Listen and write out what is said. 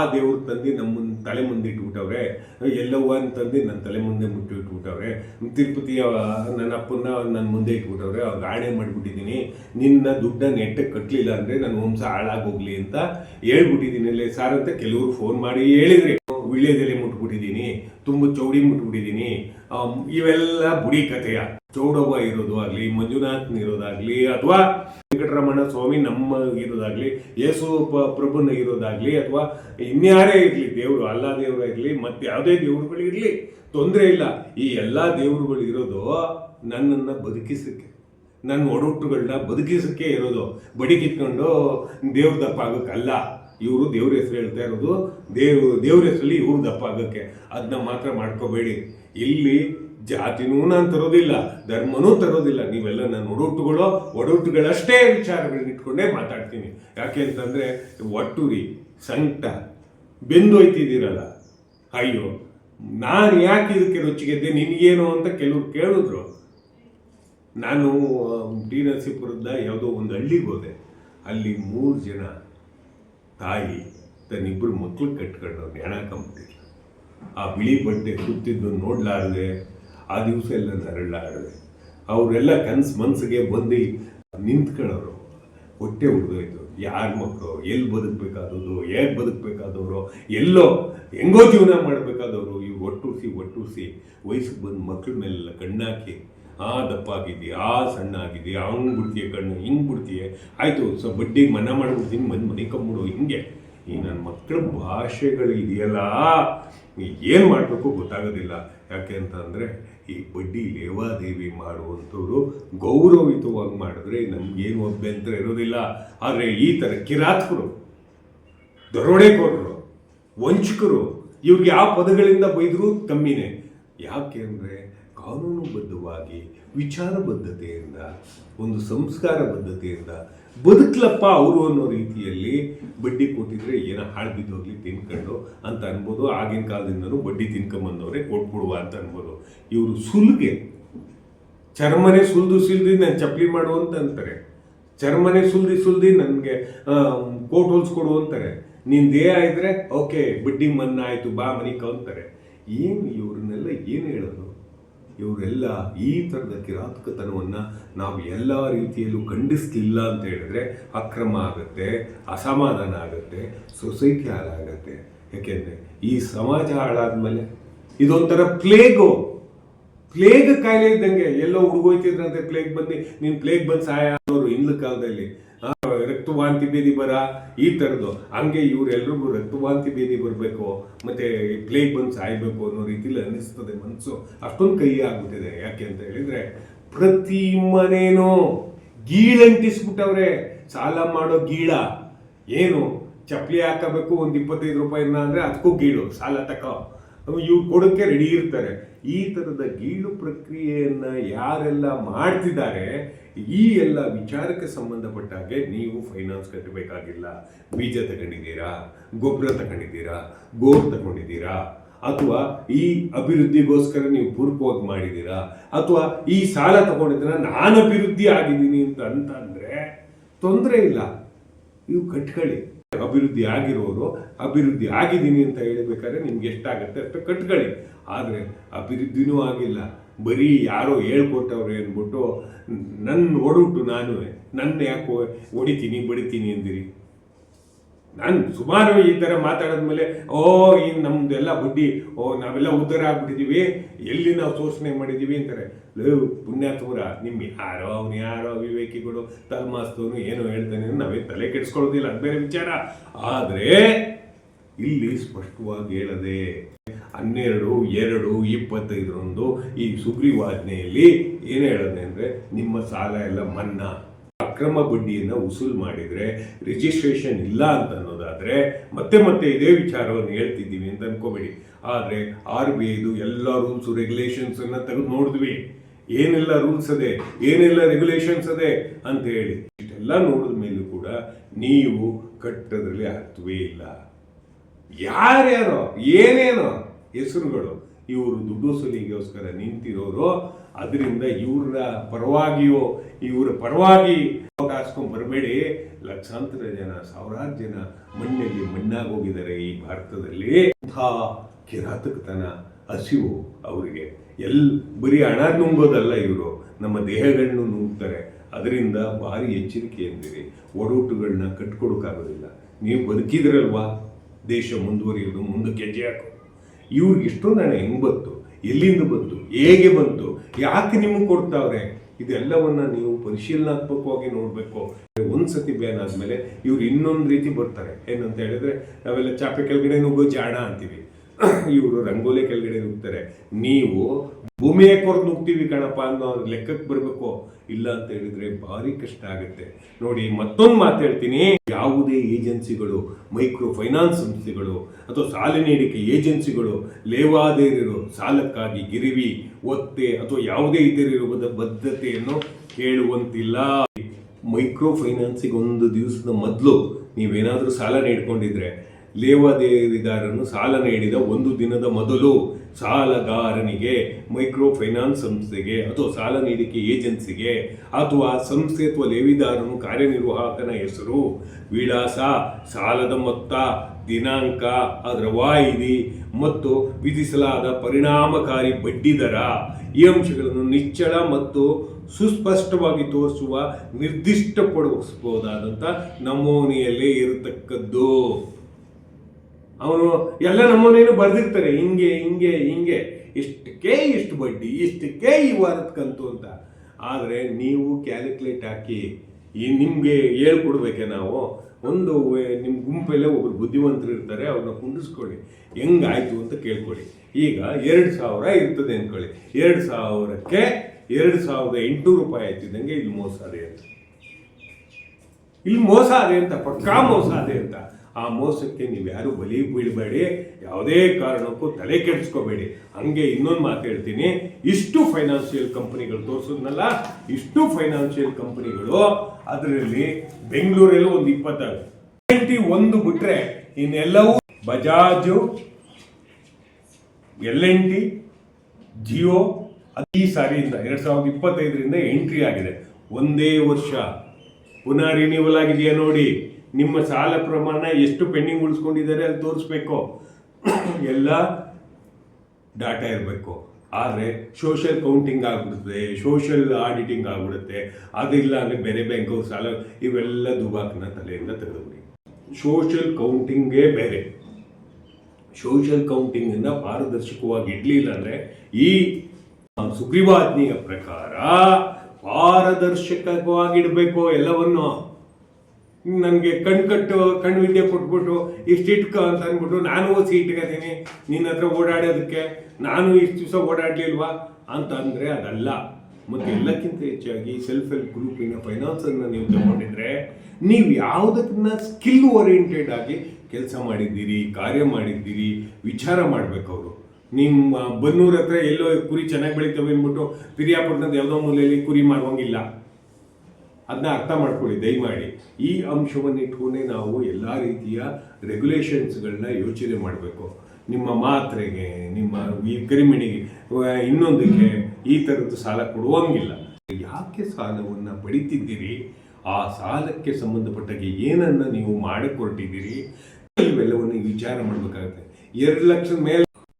ಆ ದೇವ್ರ ತಂದು ನಮ್ಮ ತಲೆ ಮುಂದೆ ಇಟ್ಬಿಟ್ಟವ್ರೆ. ಎಲ್ಲವ್ವ ಅಂತಂದು ನನ್ನ ತಲೆ ಮುಂದೆ ಮುಟ್ಟಿ ಇಟ್ಬಿಟ್ಟವ್ರೆ. ತಿರುಪತಿಯ ನನ್ನ ಅಪ್ಪನ ನನ್ನ ಮುಂದೆ ಇಟ್ಬಿಟ್ಟವ್ರೆ. ಅವ್ರಿಗೆ ಆಣೆ ಮಾಡಿಬಿಟ್ಟಿದ್ದೀನಿ. ನಿನ್ನ ದುಡ್ಡ ನೆಟ್ಟಕ್ಕೆ ಕಟ್ಟಲಿಲ್ಲ ಅಂದರೆ ನನ್ನ ವಂಶ ಹಾಳಾಗೋಗ್ಲಿ ಅಂತ ಹೇಳ್ಬಿಟ್ಟಿದ್ದೀನಿ ಅಲ್ಲೇ. ಸಾರ್ ಅಂತ ಕೆಲವರು ಫೋನ್ ಮಾಡಿ ಹೇಳಿದ್ರಿ. ವಿಳ್ಯದೆಲೆ ಮುಟ್ಬಿಟ್ಟಿದ್ದೀನಿ. ತುಂಬ ಚೌಡಿ ಮುಟ್ಬಿಟ್ಟಿದ್ದೀನಿ. ಇವೆಲ್ಲ ಬುಡಿ ಕಥೆಯ. ಚೌಡವ್ವ ಇರೋದು ಆಗಲಿ, ಮಂಜುನಾಥ್ನ ಇರೋದಾಗ್ಲಿ, ಅಥವಾ ವೆಂಕಟರಮಣ ಸ್ವಾಮಿ ನಮ್ಮ ಇರೋದಾಗ್ಲಿ, ಯೇಸು ಪ್ರಭುನ ಇರೋದಾಗ್ಲಿ, ಅಥವಾ ಇನ್ಯಾರೇ ಇರಲಿ, ದೇವರು ಅಲ್ಲ ದೇವರು ಇರಲಿ, ಮತ್ತೆ ಯಾವುದೇ ದೇವರುಗಳು ಇರಲಿ, ತೊಂದರೆ ಇಲ್ಲ. ಈ ಎಲ್ಲ ದೇವರುಗಳು ಇರೋದು ನನ್ನನ್ನು ಬದುಕಿಸಕ್ಕೆ, ನನ್ನ ಒಡಹುಟ್ಟುಗಳನ್ನ ಬದುಕಿಸಕ್ಕೆ ಇರೋದು. ಬಡಿ ಕಿತ್ಕೊಂಡು ದೇವ್ರ ದಪ್ಪ ಆಗೋಕ್ಕಲ್ಲ ಇವರು ದೇವ್ರ ಹೆಸರು ಹೇಳ್ತಾ ಇರೋದು ದೇವ್ ದೇವ್ರ ಹೆಸರಲ್ಲಿ ಇವ್ರ ದಪ್ಪ ಆಗೋಕ್ಕೆ ಅದನ್ನ ಮಾತ್ರ ಮಾಡ್ಕೋಬೇಡಿ. ಇಲ್ಲಿ ಜಾತಿನೂ ನಾನು ತರೋದಿಲ್ಲ, ಧರ್ಮನೂ ತರೋದಿಲ್ಲ. ನೀವೆಲ್ಲ ನನ್ನ ಒಡಹುಟ್ಟುಗಳು ಒಡಹುಟ್ಟುಗಳಷ್ಟೇ ವಿಚಾರಗಳನ್ನ ಇಟ್ಕೊಂಡೇ ಮಾತಾಡ್ತೀನಿ. ಯಾಕೆ ಅಂತಂದರೆ, ಒಟ್ಟುರಿ, ಸಂಕಟ ಬೆಂದೋಯ್ತಿದ್ದೀರಲ್ಲ ಅಯ್ಯೋ, ನಾನು ಯಾಕೆ ಇದಕ್ಕೆ ರುಚಿಗೆದ್ದೆ ನಿನಗೇನು ಅಂತ ಕೆಲವರು ಕೇಳಿದ್ರು. ನಾನು ಟಿ ನರಸೀಪುರದ ಯಾವುದೋ ಒಂದು ಹಳ್ಳಿಗೆ ಹೋದೆ. ಅಲ್ಲಿ ಮೂರು ಜನ ತಾಯಿ ತನ್ನಿಬ್ಬರು ಮಕ್ಕಳು ಕಟ್ಕೊಂಡು ಹೆಣ ಕಂಪ್ಲೀಟ್ ಆ ಬಿಳಿ ಬಟ್ಟೆ ಕೂತಿದ್ದು ನೋಡ್ಲಾರ್ದೆ ಆ ದಿವಸ ಎಲ್ಲ ನರಳಾಡಿದೆ ಅವರೆಲ್ಲ ಕನಸು ಮನಸ್ಸಿಗೆ ಬಂದು ನಿಂತ್ಕೊಳ್ಳೋರು ಹೊಟ್ಟೆ ಉಳಿದೋಯ್ತು ಯಾರ ಮಕ್ಕಳು? ಎಲ್ಲಿ ಬದುಕಬೇಕಾದದ್ದು? ಹೇಗೆ ಬದುಕಬೇಕಾದವರು? ಎಲ್ಲೋ ಹೆಂಗೋ ಜೀವನ ಮಾಡಬೇಕಾದವರು. ಇವ್ರು ಒಟ್ಟುಸಿ ಒಟ್ಟುಸಿ ವಯಸ್ಸಿಗೆ ಬಂದು ಮಕ್ಕಳ ಮೇಲೆಲ್ಲ ಕಣ್ಣಾಕಿ, ಆ ದಪ್ಪ ಆಗಿದ್ದಿ ಆ ಸಣ್ಣ ಆಗಿದ್ದಿ ಅವ್ನು ಬಿಡ್ತೀಯ ಕಣ್ಣು, ಹಿಂಗೆ ಬಿಡ್ತೀಯ? ಆಯಿತು ಸೊ ಬಡ್ಡಿಗೆ ಮನ ಮಾಡ್ಬಿಡ್ತೀನಿ, ಮನೆ ಮನೆ ಕಂಬಿಡು ಹಿಂಗೆ. ಈ ನನ್ನ ಮಕ್ಕಳ ಭಾಷೆಗಳು ಇದೆಯಲ್ಲ ಏನು ಮಾಡಬೇಕು ಗೊತ್ತಾಗೋದಿಲ್ಲ. ಯಾಕೆ ಅಂತಂದರೆ ಈ ಬಡ್ಡಿ ಲೇವಾದೇವಿ ಮಾಡುವಂಥವ್ರು ಗೌರವಿತವಾಗಿ ಮಾಡಿದ್ರೆ ನಮಗೇನು ಅಭ್ಯಂತರ ಇರೋದಿಲ್ಲ. ಆದರೆ ಈ ಥರ ಕಿರಾತಕರು, ದರೋಡೆಕೋರರು, ವಂಚಕರು, ಇವ್ರಿಗೆ ಯಾವ ಪದಗಳಿಂದ ಬೈದರೂ ಕಮ್ಮಿನೇ. ಯಾಕೆ ಅಂದರೆ ಕಾನೂನುಬದ್ಧವಾಗಿ ವಿಚಾರಬದ್ಧತೆಯಿಂದ, ಒಂದು ಸಂಸ್ಕಾರ ಬದ್ಧತೆಯಿಂದ ಬದುಕ್ಲಪ್ಪ ಅವರು ಅನ್ನೋ ರೀತಿಯಲ್ಲಿ ಬಡ್ಡಿ ಕೊಟ್ಟಿದ್ರೆ ಏನೋ ಹಾಳು ಬಿದ್ದೋಗ್ಲಿ, ತಿನ್ಕೊಂಡು ಅಂತ ಅನ್ಬೋದು. ಆಗಿನ ಕಾಲದಿಂದನೂ ಬಡ್ಡಿ ತಿನ್ಕೊಂಬಂದವ್ರೆ ಕೊಟ್ಬಿಡುವ ಅಂತ ಅನ್ಬೋದು. ಇವರು ಸುಲ್ಗೆ, ಚರ್ಮನೆ ಸುಲ್ದು ಸುಲ್ದಿ ನಾನು ಚಪ್ಪಲಿ ಮಾಡು ಅಂತ ಅಂತಾರೆ. ಚರ್ಮನೆ ಸುಲ್ದಿ ಸುಲ್ದಿ ನನಗೆ ಕೋಟ್ ಹೊಲ್ಸ್ಕೊಡು ಅಂತಾರೆ. ನಿನ್ ದೇಹ ಇದ್ರೆ, ಓಕೆ, ಬಡ್ಡಿ ಮನ್ನಾ ಆಯಿತು ಬಾ ಮನೆ ಅಂತಾರೆ. ಏನು ಇವ್ರನ್ನೆಲ್ಲ ಏನು ಹೇಳೋದು? ಇವರೆಲ್ಲ ಈ ಥರದ ಕಿರಾತಕತನವನ್ನು ನಾವು ಎಲ್ಲ ರೀತಿಯಲ್ಲೂ ಖಂಡಿಸ್ಲಿಲ್ಲ ಅಂತ ಹೇಳಿದ್ರೆ ಅಕ್ರಮ ಆಗುತ್ತೆ, ಅಸಮಾಧಾನ ಆಗುತ್ತೆ, ಸೊಸೈಟಿ ಹಾಳಾಗತ್ತೆ. ಯಾಕೆಂದರೆ ಈ ಸಮಾಜ ಹಾಳಾದ್ಮೇಲೆ ಇದೊಂಥರ ಪ್ಲೇಗು. ಪ್ಲೇಗ್ ಕಾಯಿಲೆ ಇದ್ದಂಗೆ ಎಲ್ಲೋ ಹುಡುಗೋಯ್ತಿದ್ರಂತೆ ಪ್ಲೇಗ್ ಬಂದು, ನೀನು ಪ್ಲೇಗ್ ಬಂದು ಸಹಾಯ ಅನ್ನೋರು ಹಿಂದಿನ ಕಾಲದಲ್ಲಿ. ರಕ್ತವಾಂತಿ ಭೇದಿ ಬರ? ಈ ಥರದ್ದು ಹಂಗೆ ಇವರೆಲ್ರಿಗೂ ರಕ್ತವಾಂತಿ ಭೇದಿ ಬರಬೇಕು. ಮತ್ತೆ ಪ್ಲೇಗ್ ಬಂದು ಸಾಯಬೇಕು ಅನ್ನೋ ರೀತಿಲಿ ಅನ್ನಿಸ್ತದೆ ಮನಸ್ಸು ಅಷ್ಟೊಂದು ಕೈ ಆಗ್ಬಿಟ್ಟಿದೆ. ಯಾಕೆ ಅಂತ ಹೇಳಿದ್ರೆ ಪ್ರತಿ ಮನೇನೂ ಗೀಳಂಟಿಸ್ಬಿಟ್ಟವ್ರೆ ಸಾಲ ಮಾಡೋ ಗೀಳ. ಏನು? ಚಪ್ಪಲಿ ಹಾಕಬೇಕು ಒಂದು ಇಪ್ಪತ್ತೈದು ರೂಪಾಯಿನ ಅಂದರೆ ಅದಕ್ಕೂ ಗೀಳು. ಸಾಲ ತಕೋ. ಇವ್ರು ಕೊಡೋಕ್ಕೆ ರೆಡಿ ಇರ್ತಾರೆ. ಈ ಥರದ ಗೀಳು ಪ್ರಕ್ರಿಯೆಯನ್ನು ಯಾರೆಲ್ಲ ಮಾಡ್ತಿದ್ದಾರೆ ಈ ಎಲ್ಲ ವಿಚಾರಕ್ಕೆ ಸಂಬಂಧಪಟ್ಟ ಹಾಗೆ ನೀವು ಫೈನಾನ್ಸ್ ಕಟ್ಟಬೇಕಾಗಿಲ್ಲ. ಬೀಜ ತಗೊಂಡಿದ್ದೀರಾ? ಗೊಬ್ಬರ ತಗೊಂಡಿದ್ದೀರಾ? ಗೋರ್ ತಗೊಂಡಿದ್ದೀರಾ? ಅಥವಾ ಈ ಅಭಿವೃದ್ಧಿಗೋಸ್ಕರ ನೀವು ಪೂರ್ವಕವಾಗಿ ಮಾಡಿದ್ದೀರಾ? ಅಥವಾ ಈ ಸಾಲ ತಗೊಂಡಿದ್ದೀರಾ ನಾನು ಅಭಿವೃದ್ಧಿ ಆಗಿದ್ದೀನಿ ಅಂತ ಅಂತ ಅಂದರೆ ತೊಂದರೆ ಇಲ್ಲ. ನೀವು ಕಟ್ಕೊಳ್ಳಿ. ಅಭಿವೃದ್ಧಿ ಆಗಿರೋರು ಅಭಿವೃದ್ಧಿ ಆಗಿದ್ದೀನಿ ಅಂತ ಹೇಳಬೇಕಾದ್ರೆ ನಿಮ್ಗೆ ಎಷ್ಟಾಗುತ್ತೆ ಅಷ್ಟು ಕಟ್ಕೊಳ್ಳಿ. ಆದರೆ ಅಭಿವೃದ್ಧಿನೂ ಆಗಿಲ್ಲ. ಬರೀ ಯಾರೋ ಹೇಳ್ಕೊಟ್ಟವ್ರೆ ಅಂದ್ಬಿಟ್ಟು ನನ್ನ ಒಡಹುಟ್ಟು ನಾನು ನನ್ನ ಯಾಕೋ ಹೊಡಿತೀನಿ, ಬಡಿತೀನಿ ಅಂದಿರಿ. ನಾನು ಸುಮಾರು ಈ ಥರ ಮಾತಾಡಿದ್ಮೇಲೆ, ಓ ಈ ನಮ್ದೆಲ್ಲ ಬುದ್ಧಿ, ಓ, ನಾವೆಲ್ಲ ಉದ್ಧಾರ ಆಗ್ಬಿಟ್ಟಿದ್ದೀವಿ ಎಲ್ಲಿ ನಾವು ಶೋಷಣೆ ಮಾಡಿದ್ದೀವಿ ಅಂತಾರೆ. ಲೇ ಪುಣ್ಯಾತ್ಮರ ನಿಮ್ಮ ಯಾರೋ ಅವ್ನು ಯಾರೋ ವಿವೇಕಿಗಳು ತಲ್ಮಾಸ್ತವನು ಏನೋ ಹೇಳ್ತಾನೆ ನಾವೇ ತಲೆ ಕೆಡಿಸ್ಕೊಳ್ಳೋದಿಲ್ಲ, ಅದು ಬೇರೆ ವಿಚಾರ. ಆದರೆ ಇಲ್ಲಿ ಸ್ಪಷ್ಟವಾಗಿ ಹೇಳದೆ ಹನ್ನೆರಡು, ಎರಡು, ಇಪ್ಪತ್ತೈದರಂದು ಈ ಸುಗ್ರೀವಾಜ್ಞೆಯಲ್ಲಿ ಏನು ಹೇಳದೆ ಅಂದರೆ ನಿಮ್ಮ ಸಾಲ ಎಲ್ಲ ಮನ್ನಾ. ಅಕ್ರಮ ಬಡ್ಡಿಯನ್ನು ವಸೂಲು ಮಾಡಿದರೆ ರಿಜಿಸ್ಟ್ರೇಷನ್ ಇಲ್ಲ ಅಂತ ಅನ್ನೋದಾದರೆ ಮತ್ತೆ ಮತ್ತೆ ಇದೇ ವಿಚಾರವನ್ನು ಹೇಳ್ತಿದ್ದೀವಿ ಅಂತ ಅನ್ಕೋಬೇಡಿ. ಆದರೆ ಆರ್ ಬಿ ಐದು ಎಲ್ಲ ರೂಲ್ಸು ರೆಗ್ಯುಲೇಷನ್ಸನ್ನು ತೆಗೆದು ನೋಡಿದ್ವಿ. ಏನೆಲ್ಲ ರೂಲ್ಸ್ ಅದೆ? ಏನೆಲ್ಲ ರೆಗ್ಯುಲೇಷನ್ಸ್ ಅದೆ ಅಂತ ಹೇಳಿ. ಇಷ್ಟೆಲ್ಲ ನೋಡಿದ ಮೇಲೂ ಕೂಡ ನೀವು ಕಟ್ಟೋದ್ರಲ್ಲಿ ಅರ್ಥವೇ ಇಲ್ಲ. ಯಾರ್ಯಾರೋ, ಏನೇನೋ ಹೆಸರುಗಳು, ಇವರು ದುಡ್ಡು ವಸೂಲಿಗೋಸ್ಕರ ನಿಂತಿರೋರು, ಅದರಿಂದ ಇವರ ಪರವಾಗಿಯೋ, ಇವರ ಪರವಾಗಿ ಕಾಸ್ಕೊಂಡ್ ಬರಬೇಡಿ. ಲಕ್ಷಾಂತರ ಜನ, ಸಾವಿರಾರು ಜನ ಮಣ್ಣಲ್ಲಿ ಮಣ್ಣಾಗೋಗಿದ್ದಾರೆ ಈ ಭಾರತದಲ್ಲಿ. ಇಂಥ ಕಿರಾತಕತನ ಹಸಿವು ಅವರಿಗೆ. ಎಲ್ ಬರೀ ಹಣ ನುಂಗೋದಲ್ಲ ಇವರು. ನಮ್ಮ ದೇಹಗಳನ್ನು ನುಂಗ್ತಾರೆ. ಅದರಿಂದ ಭಾರಿ ಎಚ್ಚರಿಕೆ ಎಂದಿರಿ. ಒಡೋಟುಗಳನ್ನ ಕಟ್ಕೊಡೋಕ್ಕಾಗೋದಿಲ್ಲ. ನೀವು ಬದುಕಿದ್ರಲ್ವಾ? ದೇಶ ಮುಂದುವರಿಯೋದು ಮುಂದಕ್ಕೆ ಹೆಜ್ಜೆ ಹಾಕು ಇವ್ರಿಗೆ ಇಷ್ಟೊಂದು ಹಣ ಹೆಂಗೆ ಬಂತು ಎಲ್ಲಿಂದ ಬಂತು, ಹೇಗೆ ಬಂತು, ಯಾಕೆ ನಿಮಗೆ ಕೊಡ್ತಾವ್ರೆ? ಇದೆಲ್ಲವನ್ನ ನೀವು ಪರಿಶೀಲನಾತ್ಮಕವಾಗಿ ನೋಡಬೇಕು. ಒಂದ್ಸತಿ ಬ್ಯಾನ್ ಆದಮೇಲೆ ಇವ್ರು ಇನ್ನೊಂದು ರೀತಿ ಬರ್ತಾರೆ. ಏನಂತ ಹೇಳಿದ್ರೆ, ನಾವೆಲ್ಲ ಚಾಪೆ ಕೆಳಗಡೆ ನುಗ್ಗೋ ಜಾಣ ಅಂತೀವಿ. ಇವರು ರಂಗೋಲಿ ಕೆಳಗಡೆ ನುಗ್ತಾರೆ. ನೀವು ಭೂಮಿಯ ಕೊರ್ದು ನುಗ್ತೀವಿ ಕಣಪ್ಪ ಅನ್ನೋ ಲೆಕ್ಕಕ್ಕೆ ಬರಬೇಕು. ಇಲ್ಲ ಅಂತ ಹೇಳಿದ್ರೆ ಭಾರಿ ಕಷ್ಟ ಆಗುತ್ತೆ. ನೋಡಿ, ಮತ್ತೊಂದು ಮಾತು ಹೇಳ್ತೀನಿ. ಯಾವುದೇ ಏಜೆನ್ಸಿಗಳು ಮೈಕ್ರೋ ಫೈನಾನ್ಸ್ ಸಂಸ್ಥೆಗಳು ಅಥವಾ ಸಾಲ ನೀಡಿಕೆ ಏಜೆನ್ಸಿಗಳು, ಲೇವಾದೇರಿರು ಸಾಲಕ್ಕಾಗಿ ಗಿರಿವಿ, ಒತ್ತೆ ಅಥವಾ ಯಾವುದೇ ಇತರಿರುವ ಬದ್ಧತೆಯನ್ನು ಕೇಳುವಂತಿಲ್ಲ. ಮೈಕ್ರೋ ಫೈನಾನ್ಸಿಗೆ ಒಂದು ದಿವಸದ ಮೊದಲು ನೀವೇನಾದರೂ ಸಾಲ ನೀಡ್ಕೊಂಡಿದ್ರೆ ಲೇವಾದೇವಿದಾರನು ಸಾಲ ನೀಡಿದ ಒಂದು ದಿನದ ಮೊದಲು ಸಾಲಗಾರನಿಗೆ ಮೈಕ್ರೋ ಫೈನಾನ್ಸ್ ಸಂಸ್ಥೆಗೆ ಅಥವಾ ಸಾಲ ನೀಡಿಕೆ ಏಜೆನ್ಸಿಗೆ, ಅಥವಾ ಸಂಸ್ಥೆ ಅಥವಾ ಲೇವಿದಾರನು ಕಾರ್ಯನಿರ್ವಾಹಕನ ಹೆಸರು ವಿಳಾಸ, ಸಾಲದ ಮೊತ್ತ, ದಿನಾಂಕ, ಅದರ ವಾಯಿದಿ ಮತ್ತು ವಿಧಿಸಲಾದ ಪರಿಣಾಮಕಾರಿ ಬಡ್ಡಿ ದರ ಈ ಅಂಶಗಳನ್ನು ನಿಚ್ಚಳ ಮತ್ತು ಸುಸ್ಪಷ್ಟವಾಗಿ ತೋರಿಸುವ ನಿರ್ದಿಷ್ಟಪಡಿಸಬಹುದಾದಂಥ ನಮೂನೆಯಲ್ಲೇ ಇರತಕ್ಕದ್ದು. ಅವನು, ಎಲ್ಲ ನಮ್ಮನೇನು ಬರೆದಿರ್ತಾರೆ, ಹಿಂಗೆ ಹಿಂಗೆ ಹಿಂಗೆ. ಇಷ್ಟಕ್ಕೆ ಇಷ್ಟು ಬಡ್ಡಿ, ಇಷ್ಟಕ್ಕೆ ಈ ವಾರದ ಕಂತು ಅಂತ. ಆದರೆ ನೀವು ಕ್ಯಾಲ್ಕುಲೇಟ್ ಹಾಕಿ, ಈ ನಿಮಗೆ ಹೇಳ್ಕೊಡ್ಬೇಕೆ ನಾವು. ಒಂದು ನಿಮ್ಮ ಗುಂಪಲ್ಲೇ ಒಬ್ಬರು ಬುದ್ಧಿವಂತರು ಇರ್ತಾರೆ, ಅವ್ರನ್ನ ಕುಂಡಿಸ್ಕೊಳ್ಳಿ ಹೆಂಗಾಯ್ತು ಅಂತ ಕೇಳ್ಕೊಳ್ಳಿ. ಈಗ ಎರಡು ಸಾವಿರ ಇರ್ತದೆ ಅಂದ್ಕೊಳ್ಳಿ ಎರಡು ಸಾವಿರಕ್ಕೆ ಎರಡು ಸಾವಿರದ ಎಂಟುನೂರು ರೂಪಾಯಿ ಆಯ್ತಿದ್ದಂಗೆ ಇಲ್ಲಿ ಮೋಸ ಅದೇ ಅಂತ. ಇಲ್ಲಿ ಮೋಸ ಅದೇ ಅಂತ, ಪಕ್ಕಾ ಮೋಸ ಅದೇ ಅಂತ. ಆ ಮೋಸಕ್ಕೆ ನೀವು ಯಾರು ಬಲಿ ಬೀಳಬೇಡಿ, ಯಾವುದೇ ಕಾರಣಕ್ಕೂ ತಲೆ ಕೆಡಿಸ್ಕೋಬೇಡಿ. ಹಂಗೆ ಇನ್ನೊಂದು ಮಾತು ಹೇಳ್ತೀನಿ. ಇಷ್ಟು ಫೈನಾನ್ಷಿಯಲ್ ಕಂಪನಿಗಳು ತೋರಿಸಿದ್ನಲ್ಲ, ಇಷ್ಟು ಫೈನಾನ್ಷಿಯಲ್ ಕಂಪನಿಗಳು ಅದರಲ್ಲಿ ಬೆಂಗಳೂರಲ್ಲಿ ಒಂದು ಇಪ್ಪತ್ತಾರು ಒಂದು ಬಿಟ್ರೆ ಇನ್ನೆಲ್ಲವೂ Bajaj, L N T, Jio ಈ ಸಾರಿಯಿಂದ ಎರಡು ಸಾವಿರದ ಇಪ್ಪತ್ತೈದರಿಂದ ಎಂಟ್ರಿ ಆಗಿದೆ. ಒಂದೇ ವರ್ಷ. ಪುನಃ ರಿನ್ಯೂವಲ್ ಆಗಿದೆಯಾ ನೋಡಿ? ನಿಮ್ಮ ಸಾಲ ಪ್ರಮಾಣ ಎಷ್ಟು ಪೆಂಡಿಂಗ್ ಉಳಿಸ್ಕೊಂಡಿದ್ದಾರೆ ಅಲ್ಲಿ ತೋರಿಸ್ಬೇಕು. ಎಲ್ಲ ಡಾಟಾ ಇರಬೇಕು. ಆದರೆ ಸೋಷಿಯಲ್ ಕೌಂಟಿಂಗ್ ಆಗ್ಬಿಡುತ್ತೆ ಸೋಷಿಯಲ್ ಆಡಿಟಿಂಗ್ ಆಗ್ಬಿಡುತ್ತೆ. ಅದಿಲ್ಲ ಅಂದರೆ ಬೇರೆ ಬ್ಯಾಂಕ್ ಸಾಲ ಇವೆಲ್ಲ ದುಬಾಕಿನ ತಲೆಯಿಂದ ತೆಗೆದುಬಿಡಿ. ಸೋಷಿಯಲ್ ಕೌಂಟಿಂಗೇ ಬೇರೆ. ಸೋಷಿಯಲ್ ಕೌಂಟಿಂಗನ್ನು ಪಾರದರ್ಶಕವಾಗಿ ಇಡಲಿಲ್ಲ ಅಂದರೆ ಈ ಸುಗ್ರೀವಾಜ್ಞೆಯ ಪ್ರಕಾರ ಪಾರದರ್ಶಕವಾಗಿಡಬೇಕು ಎಲ್ಲವನ್ನು. ನನಗೆ ಕಣ್ ಕಟ್ಟು ಕಣ್ಣು ವಿದ್ಯೆ ಕೊಟ್ಬಿಟ್ಟು, ಇಷ್ಟು ಇಟ್ಕ ಅಂತ ಅಂದ್ಬಿಟ್ಟು ನಾನು ಇಟ್ಕೋತೀನಿ ನಿನ್ನ ಹತ್ರ ಓಡಾಡೋದಕ್ಕೆ ನಾನು ಇಷ್ಟು ದಿವಸ ಓಡಾಡ್ಲಿಲ್ವಾ? ಅಂತ ಅಂದ್ರೆ ಅದಲ್ಲ. ಮತ್ತೆ ಎಲ್ಲಕ್ಕಿಂತ ಹೆಚ್ಚಾಗಿ ಸೆಲ್ಫ್ ಹೆಲ್ಪ್ ಗ್ರೂಪಿನ ಫೈನಾನ್ಸ್ ಅನ್ನ ನೀವು ತಗೊಂಡಿದ್ರೆ ನೀವು ಯಾವುದನ್ನ ಸ್ಕಿಲ್ ಓರಿಯೆಂಟೆಡ್ ಆಗಿ ಕೆಲಸ ಮಾಡಿದ್ದೀರಿ, ಕಾರ್ಯ ಮಾಡಿದ್ದೀರಿ, ವಿಚಾರ ಮಾಡಬೇಕು ಅವರು. ನಿಮ್ಮ ಬನ್ನೂರ ಹತ್ರ ಎಲ್ಲೋ ಕುರಿ ಚೆನ್ನಾಗಿ ಬೆಳೀತವೆ ಅಂದ್ಬಿಟ್ಟು ಪಿರಿಯಾಪಟ್ಟಣದ ಯಾವುದೋ ಮೂಲೆಯಲ್ಲಿ ಕುರಿ ಮಾರುವಂಗಿಲ್ಲ. ಅದನ್ನ ಅರ್ಥ ಮಾಡ್ಕೊಳ್ಳಿ, ದಯಮಾಡಿ. ಈ ಅಂಶವನ್ನಿಟ್ಕೊಂಡೇ ನಾವು ಎಲ್ಲ ರೀತಿಯ ರೆಗ್ಯುಲೇಷನ್ಸ್ಗಳನ್ನ ಯೋಚನೆ ಮಾಡಬೇಕು. ನಿಮ್ಮ ಮಾತ್ರೆಗೆ, ನಿಮ್ಮ ಈ ಕ್ರಿಮಿಣಿಗೆ, ಇನ್ನೊಂದಕ್ಕೆ ಈ ಥರದ್ದು ಸಾಲ ಕೊಡುವಂಗಿಲ್ಲ. ಯಾಕೆ ಸಾಲವನ್ನು ಪಡಿತಿದ್ದೀರಿ? ಆ ಸಾಲಕ್ಕೆ ಸಂಬಂಧಪಟ್ಟಾಗೆ ಏನನ್ನ ನೀವು ಮಾಡಿಕೊಟ್ಟಿದ್ದೀರಿ? ಇವೆಲ್ಲವನ್ನು ವಿಚಾರ ಮಾಡಬೇಕಾಗುತ್ತೆ. ಎರಡು ಲಕ್ಷದ ಮೇಲೆ